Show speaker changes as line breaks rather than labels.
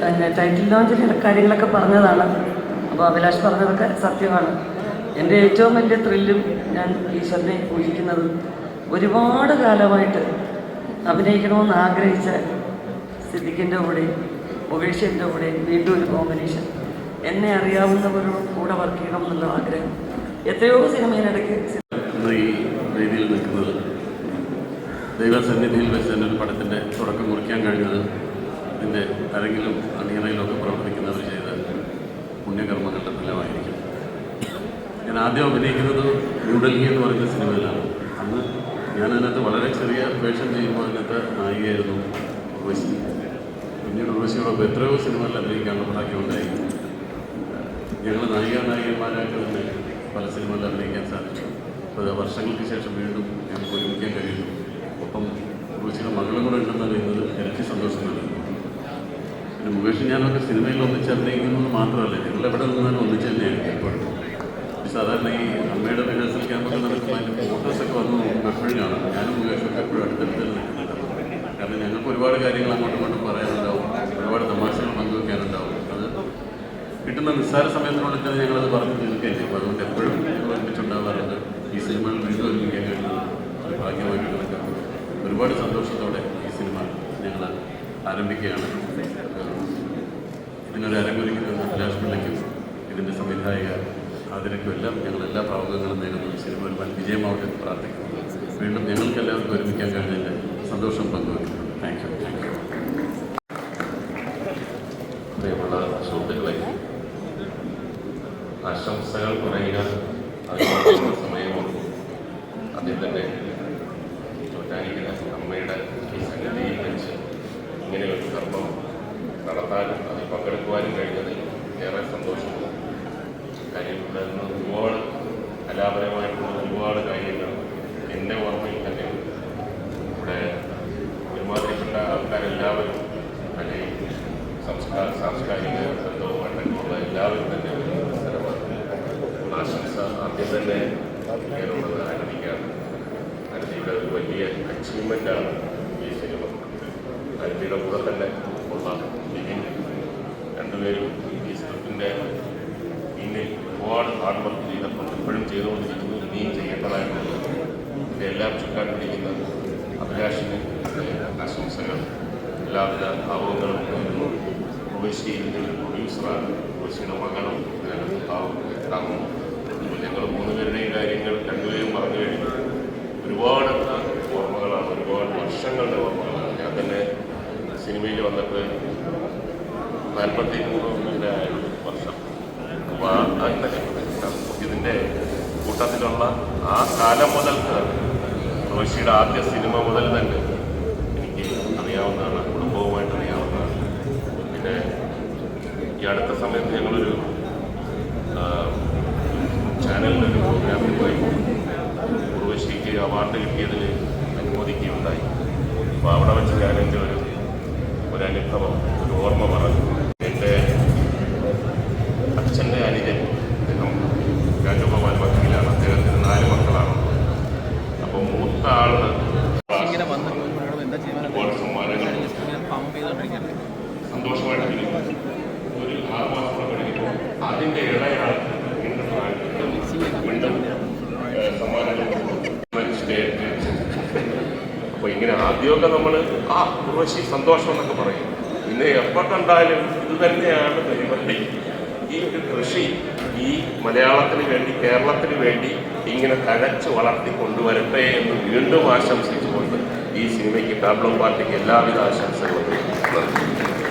പിന്നെ ടൈറ്റിൽ ലോഞ്ചിന്റെ കാര്യങ്ങളൊക്കെ പറഞ്ഞതാണ്. അപ്പോൾ അഭിലാഷ് പറഞ്ഞതൊക്കെ സത്യമാണ്. എന്റെ ഏറ്റവും വലിയ ത്രില്ലും ഞാൻ ഈശ്വരനെ പൂജിക്കുന്നത് ഒരുപാട് കാലമായിട്ട് അഭിനയിക്കണമെന്ന് ആഗ്രഹിച്ച സിദ്ദിഖിന്റെ കൂടെ മുകേഷിന്റെ കൂടെ വീണ്ടും ഒരു കോമ്പിനേഷൻ എന്നെ അറിയാവുന്നവരോട് കൂടെ വർക്ക് ചെയ്യണം എന്നുള്ള ആഗ്രഹം. എത്രയോ സിനിമയിലിടയ്ക്ക്
ഈ രീതിയിൽ നിൽക്കുന്നത് ദൈവസന്നിധിയിൽ വെച്ച് തന്നെ ഒരു പടത്തിന്റെ തുടക്കം കുറിക്കാൻ കഴിഞ്ഞത് ഇതിന്റെ ആരെങ്കിലും അണിയറയിലൊക്കെ പ്രവർത്തിക്കുന്നവർ ചെയ്ത പുണ്യകർമ്മങ്ങളുടെ ഫലമായിരിക്കും. ഞാൻ ആദ്യം അഭിനയിക്കുന്നത് ന്യൂഡൽഹി എന്ന് പറയുന്ന സിനിമയിലാണ്. അന്ന് ഞാനതിനകത്ത് വളരെ ചെറിയ വേഷം ചെയ്യുമ്പോൾ അതിനകത്ത് നായികയായിരുന്നു ഉർവശി. പിന്നീട് ഉർവശിയോടൊപ്പം എത്രയോ സിനിമകളിൽ അഭിനയിക്കാനുള്ള ഭാഗ്യം ഉണ്ടായി ഞങ്ങൾ നായിക നായികന്മാരായിട്ട് തന്നെ പല സിനിമകളിൽ അഭിനയിക്കാൻ സാധിച്ചു. അപ്പോൾ അത് വർഷങ്ങൾക്ക് ശേഷം വീണ്ടും ഞങ്ങൾക്ക് ഒരുമിക്കാൻ കഴിയുന്നു. ഒപ്പം ഉർവശിയുടെ മകളും കൂടെ ഉണ്ടെന്ന് അറിയുന്നത് എനിക്ക് സന്തോഷം പിന്നെ മുകേഷ് ഞാനൊക്കെ സിനിമയിൽ ഒന്നിച്ചറിഞ്ഞിരിക്കുന്നത് മാത്രമല്ല. ഞങ്ങൾ എവിടെ നിന്നാലും ഒന്നിച്ച് തന്നെയാണ് എപ്പോഴും സാധാരണ ഈ അമ്മയുടെ റിഹേഴ്സൽ ക്യാമ്പൊക്കെ നടക്കുമ്പോൾ അതിന്റെ ഫോട്ടോസൊക്കെ വന്ന് എപ്പോഴും കാണാം. ഞാനും മുകേഷൊക്കെ എപ്പോഴും അടുത്തടുത്ത് നിൽക്കുന്നുണ്ട്. കാരണം ഞങ്ങൾക്ക് ഒരുപാട് കാര്യങ്ങൾ അങ്ങോട്ടും ഇങ്ങോട്ടും പറയാനുണ്ടാവും. ഒരുപാട് തമാശകൾ പങ്കുവെക്കാനുണ്ടാവും. അത് കിട്ടുന്ന നിസ്സാര സമയത്തിനുള്ളിൽ തന്നെ ഞങ്ങളത് പറഞ്ഞു തീർക്കുകയല്ലേ. അപ്പോൾ അതുകൊണ്ട് എപ്പോഴും ഞങ്ങൾ ഒരുമിച്ചുണ്ടാവാറുണ്ട്. ഈ സിനിമകൾ വീണ്ടും ഒരുമിക്കാൻ കഴിയുന്നത് ഭാഗ്യമായിട്ട് ഒരുപാട് സന്തോഷത്തോടെ ഈ സിനിമ ഞങ്ങൾ ആരംഭിക്കുകയാണ്. ഇതിനൊരു അരങ്ങൊരുക്കുന്ന അഭിലാഷ് പിള്ളയ്ക്കും ഇതിന്റെ സംവിധായക ആതിരയ്ക്കും എല്ലാം ഞങ്ങൾ എല്ലാ ഭാവുകങ്ങളും നേരുന്നു. സിനിമ ഒരു വൻ വിജയമാവട്ടെ എന്ന് പ്രാർത്ഥിക്കുന്നു. വീണ്ടും ഞങ്ങൾക്ക് എല്ലാവർക്കും ഒരുമിക്കാൻ കഴിഞ്ഞതിന്റെ സന്തോഷം പങ്കുവയ്ക്കുന്നു. താങ്ക് യു താങ്ക് യു
പ്രിയമുള്ള സുഹൃത്തുക്കളെ ആശംസകൾ പറയുക. അതിനുള്ള സമയമോ അതിൽ തന്നെ ചോറ്റാനിക്കുന്ന അമ്മയുടെ ഈ സന്നിധിയിൽ വെച്ച് ഇങ്ങനെ ഒരു കർമ്മം നടത്താനും അതിൽ പങ്കെടുക്കുവാനും കഴിഞ്ഞതിൽ ഏറെ സന്തോഷമുണ്ട് കാര്യം ഇവിടെ നിന്ന് ഒരുപാട് കലാപരമായിട്ടുള്ള ഒരുപാട് കാര്യങ്ങൾ എന്റെ ഓർമ്മയിൽ തന്നെ ഇവിടെ ഒരുമാതിരിപ്പെട്ട ആൾക്കാരെല്ലാവരും അല്ലെങ്കിൽ സംസ്കാര സാംസ്കാരിക ബന്ധവുമായിട്ടുള്ള എല്ലാവരും തന്നെ ഒരു സ്ഥലമാണ്. ആശംസ ആദ്യം തന്നെ ഞാനുള്ളത് ആരംഭിക്കുകയാണ് ഇവിടെ ഒരു വലിയ അച്ചീവ്മെന്റാണ് അരവിയുടെ കൂടെ തന്നെ ഉള്ള ബിഗിൻ രണ്ടുപേരും ഈ സ്ക്രിപ്റ്റിന്റെ പിന്നിൽ ഒരുപാട് ഹാർഡ് വർക്ക് ചെയ്തിട്ടുണ്ട് ഇപ്പോഴും ചെയ്തുകൊണ്ടിരിക്കുന്നു ഇനിയും ചെയ്യേണ്ടതായിട്ടുണ്ട്. ഇതിന്റെ എല്ലാം ചുക്കാൻ പിടിക്കുന്ന അഭിലാഷിന് ആശംസകൾ. എല്ലാവിധ ഭാവങ്ങളും നേരുന്നു ഉവശി ഇതിന്റെ പ്രൊഡ്യൂസറാണ് ഉവശിയുടെ മകനും ഇതിനകത്ത് ഭാവം ഞങ്ങൾ മൂന്നുപേരുടെയും കാര്യങ്ങൾ രണ്ടുപേരും പറഞ്ഞു കഴിഞ്ഞു. ഒരുപാട് ഓർമ്മകളാണ് ഒരുപാട് വർഷങ്ങളുടെ തന്നെ സിനിമയിൽ വന്നിട്ട് നാൽപ്പത്തി മൂന്ന് വർഷം അപ്പോൾ ഇതിന്റെ കൂട്ടത്തിലുള്ള ആ കാലം മുതൽക്ക് റോഷിയുടെ ആദ്യ സിനിമ മുതൽ തന്നെ എനിക്ക് അറിയാവുന്നതാണ് കുടുംബവുമായിട്ട് അറിയാവുന്നതാണ്. പിന്നെ ഈ അടുത്ത സമയത്ത് ഞങ്ങളൊരു ചാനലിനൊരു പ്രോഗ്രാമിൽ പോയി. ഉർവശിക്ക് അവാർഡ് കിട്ടിയതിൽ അനുമോദിക്കുകയുണ്ടായി. അപ്പോൾ അവിടെ വെച്ച് ഞാൻ എന്റെ ഒരു ഓർമ്മ പറഞ്ഞു. എന്റെ അച്ഛന്റെ അനുജൻ അദ്ദേഹം രാജഗോപാൽ വക്കീലാണ്. അദ്ദേഹത്തിന് നാല് മക്കളാണ്. അപ്പോൾ മൂത്ത
ആൾ
സന്തോഷമായിട്ട്. ഒരു ആറ് മാസം കഴിഞ്ഞപ്പോൾ അതിന്റെ ഇളയാൾ വീണ്ടും നാട്ടിൽ വീണ്ടും ഏഹ്, സമ്മാനങ്ങൾ അപ്പോൾ ഇങ്ങനെ ആദ്യമൊക്കെ നമ്മൾ ആ ഉർവശി സന്തോഷം എന്നൊക്കെ പറയും. പിന്നെ എപ്പോൾ കണ്ടാലും ഇത് തന്നെയാണ് പരിപാടി. ഈ ഒരു കൃഷി ഈ മലയാളത്തിന് വേണ്ടി കേരളത്തിന് വേണ്ടി ഇങ്ങനെ തഴച്ച് വളർത്തി കൊണ്ടുവരട്ടെ എന്ന് വീണ്ടും ആശംസിച്ചുകൊണ്ട് ഈ സിനിമയ്ക്ക് ടാബ്ലോ പാർട്ടിക്ക് എല്ലാവിധ ആശംസകളും നൽകുന്നു